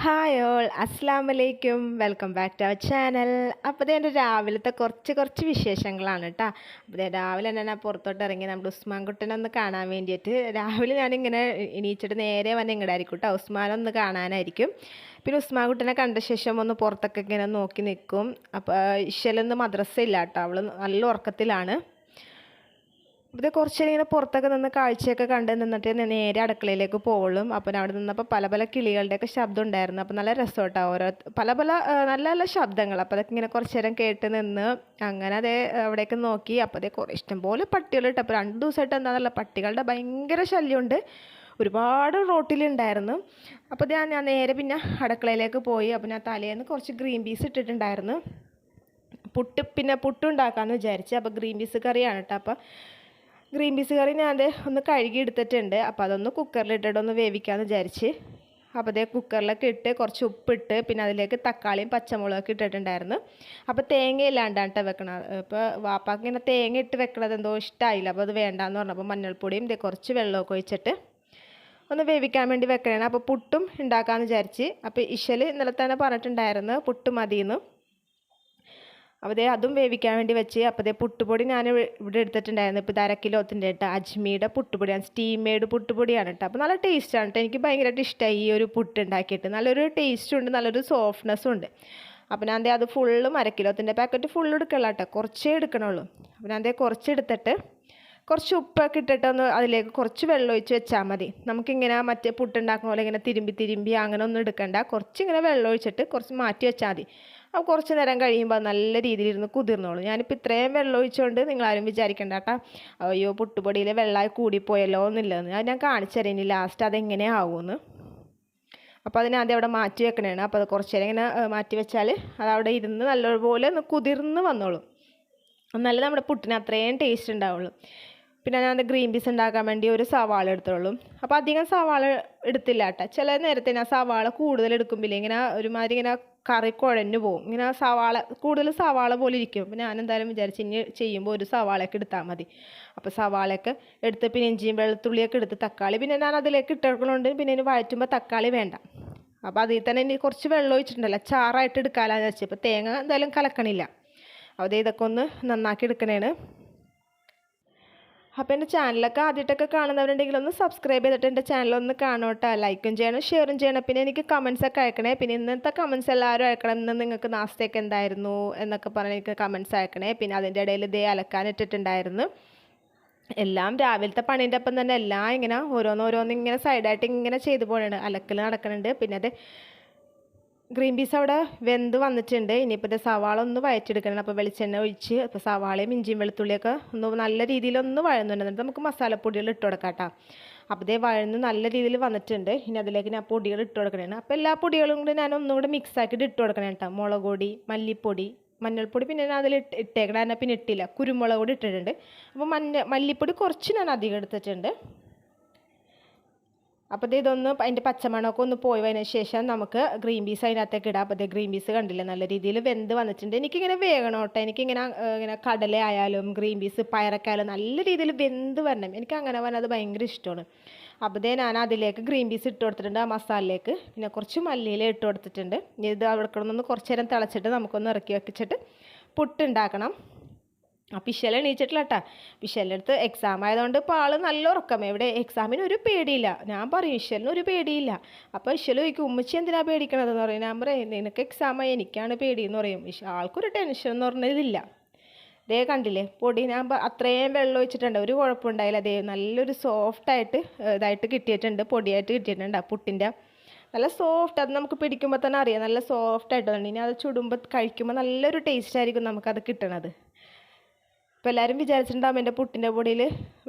Hi all അസ്സാം വലൈക്കും welcome back to our channel അപ്പോൾ എന്റെ രാവിലത്തെ കുറച്ച് കുറച്ച് വിശേഷങ്ങളാണ് കേട്ടോ അപ്പോൾ രാവിലെ തന്നെ ഞാൻ പുറത്തോട്ട് ഇറങ്ങി നമ്മുടെ ഉസ്മാൻ കുട്ടനെ ഒന്ന് കാണാൻ വേണ്ടിയിട്ട് രാവിലെ ഞാനിങ്ങനെ എണീച്ചിട്ട് നേരെ വന്ന് ഇങ്ങടായിരിക്കും കേട്ടോ ഉസ്മാനൊന്ന് കാണാനായിരിക്കും. പിന്നെ ഉസ്മാൻ കുട്ടനെ കണ്ട ശേഷം ഒന്ന് പുറത്തൊക്കെ ഇങ്ങനെ നോക്കി നിൽക്കും. അപ്പോൾ ഇഷലൊന്ന് മദ്രസ ഇല്ല കേട്ടോ അവൾ നല്ല ഉറക്കത്തിലാണ്. ഇത് കുറച്ച് ഇങ്ങനെ പുറത്തൊക്കെ നിന്ന് കാഴ്ചയൊക്കെ കണ്ട് നിന്നിട്ട് നേരെ അടുക്കളയിലേക്ക് പോകും അപ്പം അവിടെ നിന്നപ്പോൾ പല പല കിളികളുടെയൊക്കെ ശബ്ദം ഉണ്ടായിരുന്നു. അപ്പം നല്ല രസമായിട്ടാണ് ഓരോ പല പല നല്ല നല്ല ശബ്ദങ്ങൾ. അപ്പോൾ അതൊക്കെ ഇങ്ങനെ കുറച്ച് നേരം കേട്ട് നിന്ന് അങ്ങനെ അതേ അവിടെയൊക്കെ നോക്കി. അപ്പോൾ അതേ കുറേ ഇഷ്ടംപോലെ പട്ടികൾ ഇട്ട് അപ്പോൾ രണ്ട് ദിവസമായിട്ട് എന്താണെന്നല്ല പട്ടികളുടെ ഭയങ്കര ശല്യമുണ്ട്. ഒരുപാട് റോട്ടിലുണ്ടായിരുന്നു അപ്പോൾ ഞാൻ ഞാൻ നേരെ പിന്നെ അടുക്കളയിലേക്ക് പോയി. അപ്പോൾ ഞാൻ തലേന്ന് കുറച്ച് ഗ്രീൻ പീസ് ഇട്ടിട്ടുണ്ടായിരുന്നു. പുട്ട് പിന്നെ പുട്ടുണ്ടാക്കാമെന്ന് വിചാരിച്ചു. അപ്പോൾ ഗ്രീൻ പീസ് കറിയാണ് കേട്ടോ. അപ്പോൾ ഗ്രീൻ പീസ് കറി ഞാൻ ഒന്ന് കഴുകി എടുത്തിട്ടുണ്ട് അപ്പോൾ അതൊന്ന് കുക്കറിലിട്ടിട്ട് ഒന്ന് വേവിക്കാമെന്ന് വിചാരിച്ച്. അപ്പോൾ അതേ കുക്കറിലൊക്കെ ഇട്ട് കുറച്ച് ഉപ്പിട്ട് പിന്നെ അതിലേക്ക് തക്കാളിയും പച്ചമുളകൊക്കെ ഇട്ടിട്ടുണ്ടായിരുന്നു. അപ്പോൾ തേങ്ങ ഇല്ലാണ്ടാണ് കേട്ടോ വെക്കണത്. ഇപ്പോൾ വാപ്പാക്ക് ഇങ്ങനെ തേങ്ങ ഇട്ട് വെക്കണത് എന്തോ ഇഷ്ടമായില്ല അപ്പോൾ അത് വേണ്ടാന്ന് പറഞ്ഞപ്പോൾ മഞ്ഞൾപ്പൊടിയും ഇതേ കുറച്ച് വെള്ളമൊക്കെ ഒഴിച്ചിട്ട് ഒന്ന് വേവിക്കാൻ വേണ്ടി വെക്കണേ അപ്പോൾ പുട്ടും ഉണ്ടാക്കാമെന്ന് വിചാരിച്ച്. അപ്പോൾ ഇശൽ ഇന്നലെ തന്നെ പറഞ്ഞിട്ടുണ്ടായിരുന്നു പുട്ട് മതിയെന്ന്. അപ്പോൾ അതും വേവിക്കാൻ വേണ്ടി വെച്ച് അപ്പോൾ പുട്ടുപൊടി ഞാൻ ഇവ- ഇവിടെ എടുത്തിട്ടുണ്ടായിരുന്നു. ഇപ്പോൾ ഇത് അര കിലോത്തിന്റെ കേട്ടോ അജ്മിയുടെ പുട്ടുപൊടിയാണ് സ്റ്റീം മെയ്ഡ് പുട്ടുപൊടിയാണ് കേട്ടോ അപ്പോൾ നല്ല ടേസ്റ്റാണ് കേട്ടോ എനിക്ക് ഭയങ്കരമായിട്ട് ഇഷ്ടമായി ഈ ഒരു പുട്ട് ഉണ്ടാക്കിയിട്ട്. നല്ലൊരു ടേസ്റ്റും ഉണ്ട് നല്ലൊരു സോഫ്റ്റ്നെസ്സും ഉണ്ട്. അപ്പോൾ ഞാൻ അത് ഫുള്ളും അര കിലോത്തിന്റെ പാക്കറ്റ് ഫുള്ള് എടുക്കല കേട്ടോ കുറച്ചേ എടുക്കണുള്ളൂ. അപ്പോൾ ഞാൻ കുറച്ച് എടുത്തിട്ട് കുറച്ച് ഉപ്പൊക്കെ ഇട്ടിട്ട് ഒന്ന് അതിലേക്ക് കുറച്ച് വെള്ളം ഒഴിച്ച് വെച്ചാൽ മതി. നമുക്കിങ്ങനെ മറ്റേ പുട്ടുണ്ടാക്കുന്ന പോലെ ഇങ്ങനെ തിരുമ്പി തിരുമ്പി അങ്ങനെ ഒന്നും എടുക്കണ്ട. കുറച്ചിങ്ങനെ വെള്ളം ഒഴിച്ചിട്ട് കുറച്ച് മാറ്റി വെച്ചാൽ മതി. അപ്പോൾ കുറച്ച് നേരം കഴിയുമ്പോൾ നല്ല രീതിയിൽ ഇരുന്ന് കുതിർന്നോളൂ. ഞാനിപ്പോൾ ഇത്രയും വെള്ളം ഒഴിച്ചുകൊണ്ട് നിങ്ങളാരും വിചാരിക്കണ്ട കേട്ടോ അയ്യോ പുട്ടുപൊടിയിൽ വെള്ളമായി കൂടിപ്പോയല്ലോ എന്നില്ലെന്ന്. അത് ഞാൻ കാണിച്ചു ലാസ്റ്റ് അതെങ്ങനെ ആവുമെന്ന് അപ്പോൾ അതിനെ ആദ്യം അവിടെ മാറ്റി വെക്കണേണ്. അപ്പോൾ അത് കുറച്ച് നേരം ഇങ്ങനെ മാറ്റി വെച്ചാൽ അത് അവിടെ ഇരുന്ന് നല്ലപോലെ ഒന്ന് കുതിർന്ന് വന്നോളും. എന്നാലേ നമ്മുടെ പുട്ടിന് അത്രയും ടേസ്റ്റ് ഉണ്ടാവുള്ളൂ. പിന്നെ ഞാൻ ഗ്രീൻ പീസ് ഉണ്ടാക്കാൻ വേണ്ടി ഒരു സവാള എടുത്തോളൂ. അപ്പോൾ അധികം സവാള എടുത്തില്ല കേട്ടോ ചില നേരത്തെ ഞാൻ സവാള കൂടുതൽ എടുക്കുമ്പോൾ ഇങ്ങനെ ഒരുമാതിരി ഇങ്ങനെ കറി കുഴഞ്ഞു പോകും ഇങ്ങനെ സവാള കൂടുതൽ സവാള പോലെ ഇരിക്കും. അപ്പോൾ ഞാൻ എന്തായാലും വിചാരിച്ച് ഇനി ചെയ്യുമ്പോൾ ഒരു സവാളയൊക്കെ എടുത്താൽ മതി. അപ്പോൾ സവാളയൊക്കെ എടുത്ത് പിന്നെ ഇഞ്ചിയും വെളുത്തുള്ളിയൊക്കെ എടുത്ത് തക്കാളി പിന്നെ ഞാൻ അതിലേക്ക് ഇട്ടെടുക്കണുണ്ട് പിന്നെ ഇനി വഴറ്റുമ്പോൾ തക്കാളി വേണ്ട. അപ്പോൾ അതിൽ തന്നെ ഇനി കുറച്ച് വെള്ളം ഒഴിച്ചിട്ടുണ്ടല്ലോ. ചാറായിട്ട് എടുക്കാമെന്ന് വെച്ചാൽ ഇപ്പോൾ തേങ്ങ എന്തായാലും കലക്കണില്ല. അപ്പോൾ ഇതൊക്കെ ഒന്ന് നന്നാക്കി എടുക്കണേണ്. അപ്പോൾ എന്റെ ചാനലൊക്കെ ആദ്യമായിട്ടൊക്കെ കാണുന്നവരുണ്ടെങ്കിൽ ഒന്ന് സബ്സ്ക്രൈബ് ചെയ്തിട്ട് എന്റെ ചാനൽ ഒന്ന് കാണോട്ടോ ലൈക്കും ചെയ്യണം ഷെയറും ചെയ്യണം. പിന്നെ എനിക്ക് കമൻസ് ഒക്കെ അയക്കണേ. പിന്നെ ഇന്നത്തെ കമൻസ് എല്ലാവരും അയക്കണം. ഇന്ന് നിങ്ങൾക്ക് നാസ്തയൊക്കെ എന്തായിരുന്നു എന്നൊക്കെ പറഞ്ഞ് എനിക്ക് കമൻസ് അയക്കണേ. പിന്നെ അതിന്റെ ഇടയിൽ ഇതേ അലക്കാൻ ഇട്ടിട്ടുണ്ടായിരുന്നു. എല്ലാം രാവിലത്തെ പണീന്റെ ഒപ്പം തന്നെ എല്ലാം ഇങ്ങനെ ഓരോന്നോരോന്ന് ഇങ്ങനെ സൈഡായിട്ട് ഇങ്ങനെ ചെയ്തു പോകണുണ്ട് അലക്കൽ നടക്കുന്നുണ്ട് പിന്നെ അത് ഗ്രീൻ പീസ് അവിടെ വെന്ത് വന്നിട്ടുണ്ട്. ഇനിയിപ്പോൾ ഇത് സവാള ഒന്ന് വയറ്റെടുക്കണം അപ്പോൾ വെളിച്ചെണ്ണ ഒഴിച്ച് അപ്പോൾ സവാളയും ഇഞ്ചിയും വെളുത്തുള്ളിയൊക്കെ ഒന്ന് നല്ല രീതിയിൽ ഒന്ന് വഴന്നുണ്ട്. എന്നിട്ട് നമുക്ക് മസാലപ്പൊടികൾ ഇട്ട് കൊടുക്കാം കേട്ടോ അപ്പോൾ ഇതേ വഴന്ന് നല്ല രീതിയിൽ വന്നിട്ടുണ്ട്. ഇനി അതിലേക്ക് ഞാൻ പൊടികൾ ഇട്ട് കൊടുക്കണേ അപ്പോൾ എല്ലാ പൊടികളും കൂടി ഞാൻ ഒന്നുകൂടെ മിക്സ് ആക്കിയിട്ട് ഇട്ട് കൊടുക്കണം കേട്ടോ മുളക് പൊടി മല്ലിപ്പൊടി മഞ്ഞൾപ്പൊടി പിന്നെ ഞാൻ അതിൽ ഇട്ട് ഇട്ടേക്കണം. പിന്നെ ഇട്ടില്ല. കുരുമുളക് പൊടി ഇട്ടിട്ടുണ്ട്. അപ്പോൾ മഞ്ഞ മല്ലിപ്പൊടി കുറച്ച് ഞാൻ അധികം എടുത്തിട്ടുണ്ട്. അപ്പോൾ ഇത് ഇതൊന്ന് അതിന്റെ പച്ചമണമൊക്കെ ഒന്ന് പോയി വന്നതിന് ശേഷം നമുക്ക് ഗ്രീൻ പീസ് അതിനകത്തേക്ക് ഇടാം. അപ്പോൾ ഗ്രീൻ പീസ് കണ്ടില്ല? നല്ല രീതിയിൽ വെന്ത് വന്നിട്ടുണ്ട്. എനിക്കിങ്ങനെ വേഗണം കേട്ടോ എനിക്കിങ്ങനെ ഇങ്ങനെ കടല ആയാലും ഗ്രീൻ പീസ് പയറൊക്കെ ആയാലും നല്ല രീതിയിൽ വെന്ത് വരണം. എനിക്ക് അങ്ങനെ വന്നത് ഭയങ്കര ഇഷ്ടമാണ്. അപ്പോൾ ഇതേ ഞാൻ അതിലേക്ക് ഗ്രീൻ പീസ് ഇട്ട് കൊടുത്തിട്ടുണ്ട് ആ മസാലയിലേക്ക്. പിന്നെ കുറച്ച് മല്ലിയില ഇട്ട് കൊടുത്തിട്ടുണ്ട്. ഇത് അവിടെ കിടന്നൊന്ന് കുറച്ച് നേരം തിളച്ചിട്ട് നമുക്കൊന്ന് ഇറക്കി വെച്ചിട്ട് പുട്ടുണ്ടാക്കണം ആ പിശല എണീച്ചിട്ടില്ല കേട്ടാ എക്സാം ആയതുകൊണ്ട് ഇപ്പോൾ ആൾ നല്ല ഉറക്കം. എവിടെ? എക്സാമിന് ഒരു പേടിയില്ല. ഞാൻ പറയും ഇശലിന് ഒരു പേടിയില്ല. അപ്പോൾ ഇശൽ ചോദിക്കും ഉമ്മച്ചി എന്തിനാ പേടിക്കണതെന്ന് പറയും. ഞാൻ പറയും നിനക്ക് എക്സാം ആയി എനിക്കാണ് പേടിയെന്ന് പറയും. ആൾക്കൊരു ടെൻഷൻ എന്ന് പറഞ്ഞതില്ല ദേ കണ്ടില്ലേ പൊടി ഞാൻ അത്രയും വെള്ളം ഒഴിച്ചിട്ടുണ്ട്. ഒരു കുഴപ്പമുണ്ടായില്ല ദേ നല്ലൊരു സോഫ്റ്റായിട്ട് ഇതായിട്ട് കിട്ടിയിട്ടുണ്ട്. പൊടിയായിട്ട് കിട്ടിയിട്ടുണ്ട് ആ പുട്ടിന്റെ നല്ല സോഫ്റ്റ് അത് നമുക്ക് പിടിക്കുമ്പോൾ തന്നെ അറിയാം. നല്ല സോഫ്റ്റ് ആയിട്ടുണ്ട് ഇനി അത് ചുടുമ്പോൾ കഴിക്കുമ്പോൾ നല്ലൊരു ടേസ്റ്റ് ആയിരിക്കും നമുക്കത് കിട്ടണത്. ഇപ്പോൾ എല്ലാവരും വിചാരിച്ചിട്ടുണ്ടാവും എന്റെ പുട്ടിന്റെ പൊടിയിൽ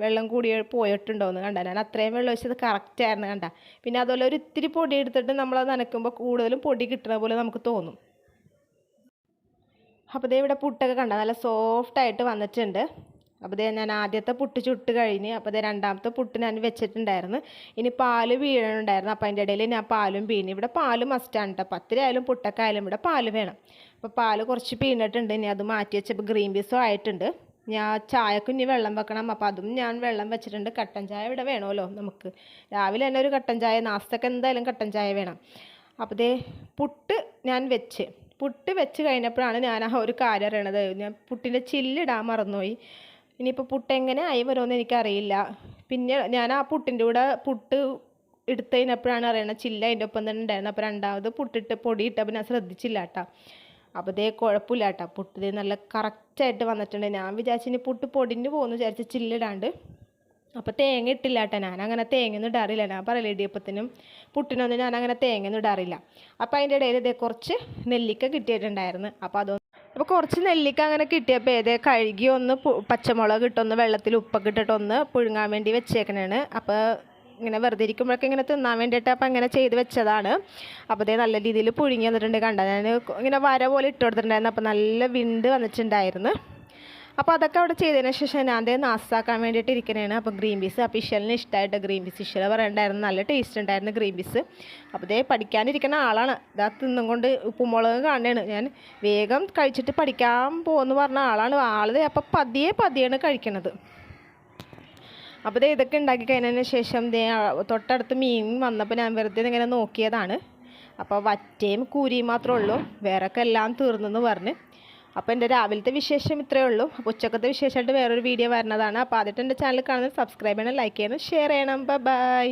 വെള്ളം കൂടി പോയിട്ടുണ്ടോയെന്ന് കണ്ട. ഞാൻ അത്രയും വെള്ളം ഒഴിച്ചത് കറക്റ്റ് ആയിരുന്നു കണ്ട. പിന്നെ അതുപോലെ ഒരു ഇത്തിരി പൊടി എടുത്തിട്ട് നമ്മളത് നനയ്ക്കുമ്പോൾ കൂടുതലും പൊടി കിട്ടുന്ന പോലെ നമുക്ക് തോന്നും. അപ്പോൾ ദേ ഇവിടെ പുട്ടൊക്കെ കണ്ട. നല്ല സോഫ്റ്റായിട്ട് വന്നിട്ടുണ്ട്. അപ്പോൾ ദേ ഞാൻ ആദ്യത്തെ പുട്ട് ചുട്ട് കഴിഞ്ഞ് അപ്പോൾ ദേ രണ്ടാമത്തെ പുട്ട് ഞാൻ വെച്ചിട്ടുണ്ടായിരുന്നു. ഇനി പാൽ വീഴണുണ്ടായിരുന്നു. അപ്പോൾ അതിന്റെ ഇടയിൽ ഞാൻ പാലും പീഞ്ഞ്. ഇവിടെ പാൽ മസ്റ്റാണ് കേട്ടോ പത്തിരായാലും പുട്ടൊക്കെ ആയാലും ഇവിടെ പാൽ വേണം. അപ്പോൾ പാൽ കുറച്ച് പീണിട്ടുണ്ട് ഇനി അത് മാറ്റി വെച്ചപ്പോൾ ഗ്രീൻ പീസും ആയിട്ടുണ്ട്. ഞാൻ ചായക്ക് ഇനി വെള്ളം വെക്കണം. അപ്പോൾ അതും ഞാൻ വെള്ളം വെച്ചിട്ടുണ്ട്. കട്ടൻ ചായ ഇവിടെ വേണമല്ലോ നമുക്ക്. രാവിലെ തന്നെ ഒരു കട്ടൻ ചായ നാസ്തക്ക് എന്തായാലും കട്ടൻ ചായ വേണം. അപ്പോൾ ദേ പുട്ട് ഞാൻ വെച്ച്. പുട്ട് വെച്ച് കഴിഞ്ഞപ്പോഴാണ് ഞാൻ ആ ഒരു കാര്യം അറിയണത്. ഞാൻ പുട്ടിന്റെ ചില്ലിടാൻ മറന്നുപോയി. ഇനിയിപ്പോൾ പുട്ട് എങ്ങനെ ആയി വരുമെന്ന് എനിക്കറിയില്ല. പിന്നെ ഞാൻ ആ പുട്ടിന്റെ കൂടെ പുട്ട് എടുത്തതിനപ്പോഴാണ് അറിയണത് ചില്ല അതിന്റെ ഒപ്പം തന്നെ ഉണ്ടായിരുന്നത് അപ്പോൾ രണ്ടാമത് പുട്ടിട്ട് പൊടിയിട്ടപ്പോൾ ഞാൻ ശ്രദ്ധിച്ചില്ല കേട്ടോ. അപ്പോൾ ദേ കുഴപ്പമില്ല കേട്ടോ പുട്ട് ഇതേ നല്ല കറക്റ്റായിട്ട് വന്നിട്ടുണ്ട്. ഞാൻ വിചാരിച്ചു ഇനി പുട്ട് പൊടിഞ്ഞു പോകുന്നു വിചാരിച്ച് ചില്ലിടാണ്ട്. അപ്പോൾ തേങ്ങ ഇട്ടില്ല കേട്ടോ ഞാൻ. അങ്ങനെ തേങ്ങയൊന്നും ഇടാറില്ല. ഞാൻ പറയില്ല ഇടിയപ്പത്തിനും പുട്ടിനൊന്നും ഞാൻ അങ്ങനെ തേങ്ങയൊന്നും ഇടാറില്ല. അപ്പോൾ അതിന്റെ ഇടയിൽ ഇതേ കുറച്ച് നെല്ലിക്ക കിട്ടിയിട്ടുണ്ടായിരുന്നു. അപ്പോൾ അതൊന്ന് അപ്പോൾ കുറച്ച് നെല്ലിക്ക അങ്ങനെ കിട്ടിയപ്പോൾ ഏതേ കഴുകി ഒന്ന് പച്ചമുളക് ഇട്ടൊന്ന് വെള്ളത്തിൽ ഉപ്പൊക്കെ ഇട്ടിട്ടൊന്ന് പുഴുങ്ങാൻ വേണ്ടി വെച്ചേക്കണേണ്. അപ്പോൾ ഇങ്ങനെ വെറുതെ ഇരിക്കുമ്പോഴൊക്കെ ഇങ്ങനെ തിന്നാൻ വേണ്ടിയിട്ട് അപ്പോൾ അങ്ങനെ ചെയ്ത് വെച്ചതാണ്. അപ്പോൾ ഇതേ നല്ല രീതിയിൽ പുഴുങ്ങി വന്നിട്ടുണ്ട് കണ്ട? ഞാൻ ഇങ്ങനെ വര പോലെ ഇട്ട് കൊടുത്തിട്ടുണ്ടായിരുന്നു. അപ്പോൾ നല്ല വിണ്ട് വന്നിട്ടുണ്ടായിരുന്നു. അപ്പോൾ അതൊക്കെ അവിടെ ചെയ്തതിന് ശേഷം ഞാൻ അതേ നാസാക്കാൻ വേണ്ടിയിട്ട് ഇരിക്കണേണ്. അപ്പോൾ ഗ്രീൻ പീസ് അപ്പോൾ ഇഷലിന് ഇഷ്ടമായിട്ട് ഗ്രീൻ പീസ് ഇഷല പറയണ്ടായിരുന്നു. നല്ല ടേസ്റ്റ് ഉണ്ടായിരുന്നു ഗ്രീൻ പീസ്. അപ്പോൾ ഇതേ പഠിക്കാനിരിക്കുന്ന ആളാണ്. ഇതാ തിന്നും കൊണ്ട് ഉപ്പുമുളക് കാണുകയാണ് ഞാൻ. വേഗം കഴിച്ചിട്ട് പഠിക്കാൻ പോകുമെന്ന് പറഞ്ഞ ആളാണ്. ആളത് അപ്പോൾ പതിയെ പതിയാണ് കഴിക്കണത്. അപ്പോൾ ദേ ഇതൊക്കെ ഉണ്ടാക്കി കഴിഞ്ഞതിന് ശേഷം ദേ തൊട്ടടുത്ത് മീൻ വന്നപ്പോൾ ഞാൻ വെറുതെ ഇങ്ങനെ നോക്കിയതാണ്. അപ്പോൾ വറ്റയും കൂരിയും മാത്രമേ ഉള്ളൂ. വേറൊക്കെ എല്ലാം തീർന്നെന്ന് പറഞ്ഞ്. അപ്പോൾ എന്റെ രാവിലത്തെ വിശേഷം ഇത്രയേ ഉള്ളൂ. അപ്പോൾ ഉച്ചക്കത്തെ വിശേഷമായിട്ട് വേറൊരു വീഡിയോ വരുന്നതാണ്. അപ്പോൾ ആദ്യമായിട്ട് എന്റെ ചാനൽ കാണുന്നത് സബ്സ്ക്രൈബ് ചെയ്യണം ലൈക്ക് ചെയ്യണം ഷെയർ ചെയ്യണം. ബൈ